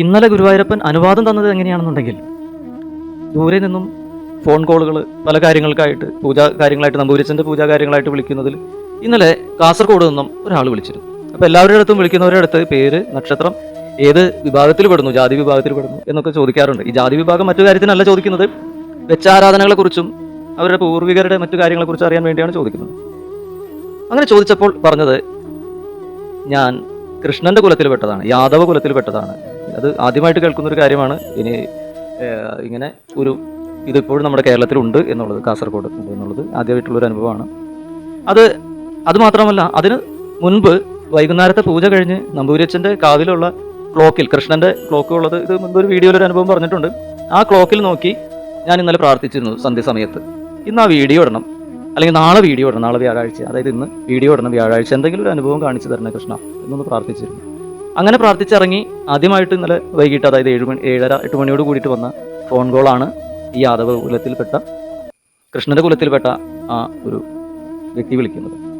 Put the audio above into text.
ഇന്നലെ ഗുരുവായൂരപ്പൻ അനുവാദം തന്നത് എങ്ങനെയാണെന്നുണ്ടെങ്കിൽ ദൂരെ നിന്നും ഫോൺ കോളുകൾ പല കാര്യങ്ങൾക്കായിട്ട് പൂജാ കാര്യങ്ങളായിട്ട് നമ്പൂരിച്ചന്റെ പൂജാ കാര്യങ്ങളായിട്ട് വിളിക്കുന്നതിൽ ഇന്നലെ കാസർഗോഡ് നിന്നും ഒരാൾ വിളിച്ചിരുന്നു. അപ്പോൾ എല്ലാവരുടെ അടുത്തും വിളിക്കുന്നവരുടെ അടുത്ത് പേര് നക്ഷത്രം ഏത് വിഭാഗത്തിൽ പെടുന്നു ജാതി വിഭാഗത്തിൽ പെടുന്നു എന്നൊക്കെ ചോദിക്കാറുണ്ട്. ഈ ജാതി വിഭാഗം മറ്റു കാര്യത്തിനല്ല ചോദിക്കുന്നത്. വെച്ചാരാധനകളെക്കുറിച്ചും അവരുടെ പൂർവികരുടെ മറ്റു കാര്യങ്ങളെക്കുറിച്ച് അറിയാൻ വേണ്ടിയാണ് ചോദിക്കുന്നത്. അങ്ങനെ ചോദിച്ചപ്പോൾ പറഞ്ഞത് ഞാൻ കൃഷ്ണന്റെ കുലത്തിൽപ്പെട്ടതാണ് യാദവ കുലത്തിൽപ്പെട്ടതാണ് അത് ആദ്യമായിട്ട് കേൾക്കുന്ന ഒരു കാര്യമാണ്. ഇനി ഇങ്ങനെ ഒരു ഇതിപ്പോഴും നമ്മുടെ കേരളത്തിലുണ്ട് എന്നുള്ളത് കാസർഗോഡ് ഉണ്ട് എന്നുള്ളത് ആദ്യമായിട്ടുള്ളൊരു അനുഭവമാണ്. അത് അത് മാത്രമല്ല അതിന് മുൻപ് വൈകുന്നേരത്തെ പൂജ കഴിഞ്ഞ് നമ്പൂരിയച്ഛന്റെ കാവിലുള്ള ക്ലോക്കിൽ കൃഷ്ണന്റെ ക്ലോക്ക് ഉള്ളത് ഇത് മുൻപ് ഒരു വീഡിയോയിൽ ഒരു അനുഭവം പറഞ്ഞിട്ടുണ്ട്. ആ ക്ലോക്കിൽ നോക്കി ഞാൻ ഇന്നലെ പ്രാർത്ഥിച്ചിരുന്നു സന്ധ്യ സമയത്ത്. ഇന്ന് ആ വീഡിയോ ഇടണം. അല്ലെങ്കിൽ നാളെ വീഡിയോ ഇടണം. നാളെ വ്യാഴാഴ്ച. അതായത് ഇന്ന് വീഡിയോ ഇടണം. വ്യാഴാഴ്ച എന്തെങ്കിലും ഒരു അനുഭവം കാണിച്ചു തരണേ കൃഷ്ണ. എന്നൊന്ന് പ്രാർത്ഥിച്ചിരുന്നു. അങ്ങനെ പ്രാർത്ഥിച്ചിറങ്ങി ആദ്യമായിട്ട് ഇന്നലെ വൈകിട്ട് അതായത് ഏഴ് മണി ഏഴര എട്ട് മണിയോട് കൂടിയിട്ട് വന്ന ഫോൺ കോളാണ് ഈ യാദവ കുലത്തിൽപ്പെട്ട കൃഷ്ണന്റെ കുലത്തിൽപ്പെട്ട ആ ഒരു വ്യക്തി വിളിക്കുന്നത്.